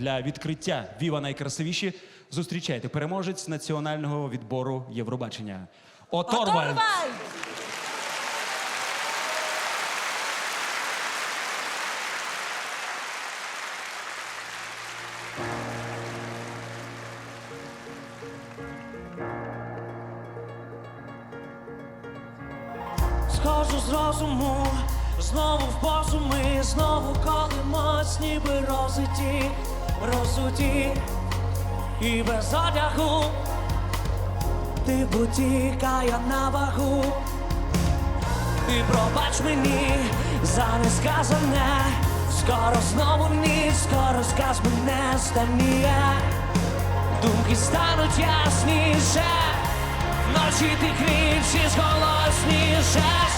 Для відкриття Віва найкрасивіші зустрічайте переможець національного відбору Євробачення. Оторвальд. Схожу з розуму, знову в позу ми знову колимось, ніби розиті, розуті і без одягу, ти бутіка, на вагу, ти пробач мені за несказане, скоро знову ніч, скоро сказ мене стемніє, думки стануть ясніше. Вночі ти кричиш голосніше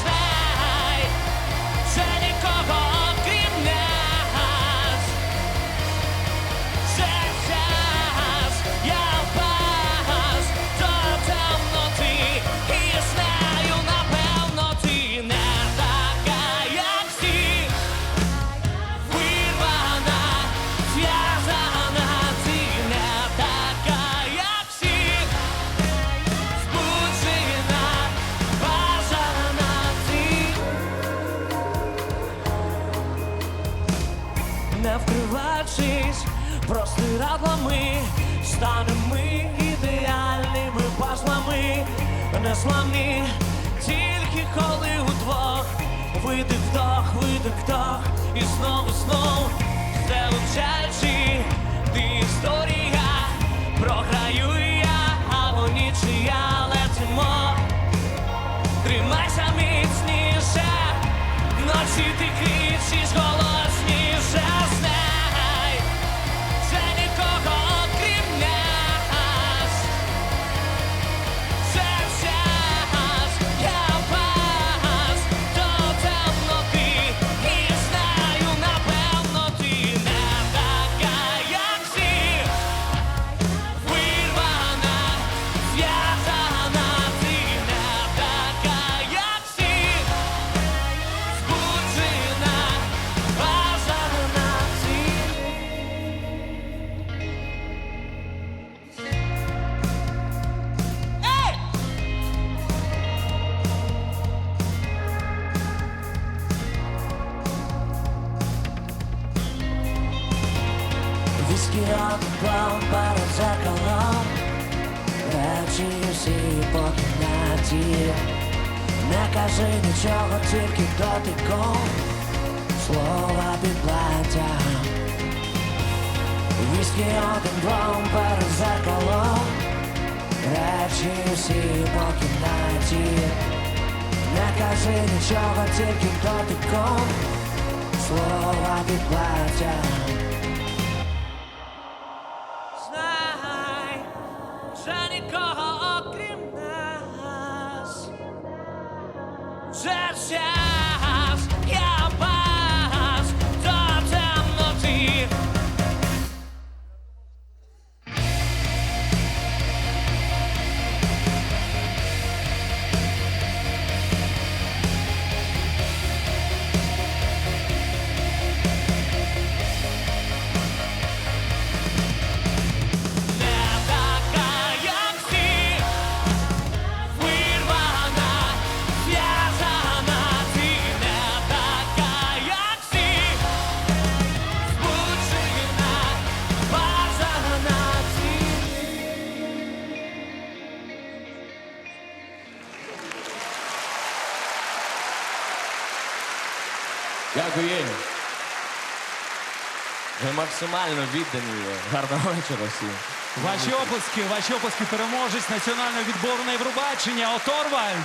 простирадлами Станемо ми ідеальними пазлами. Незламні, тільки коли удвох. Видих вдох, видих вдох. І знову, знов залучаючи Ти історія, Віскі отклав перед зеркалом Речі всі по кімнаті Не кажи нічого, тільки дотиком Слова під платтям Віскі один двом перед зеркалом Речі всі по кімнаті Не кажи нічого, тільки дотиком Слова під платтям вже нікого окрім нас. Вже час, Дякую. Ви максимально віддані. Гарного вечора всім. Ваші опуски, ваші опуски переможець національного відбору на Євробачення. Оторвальд.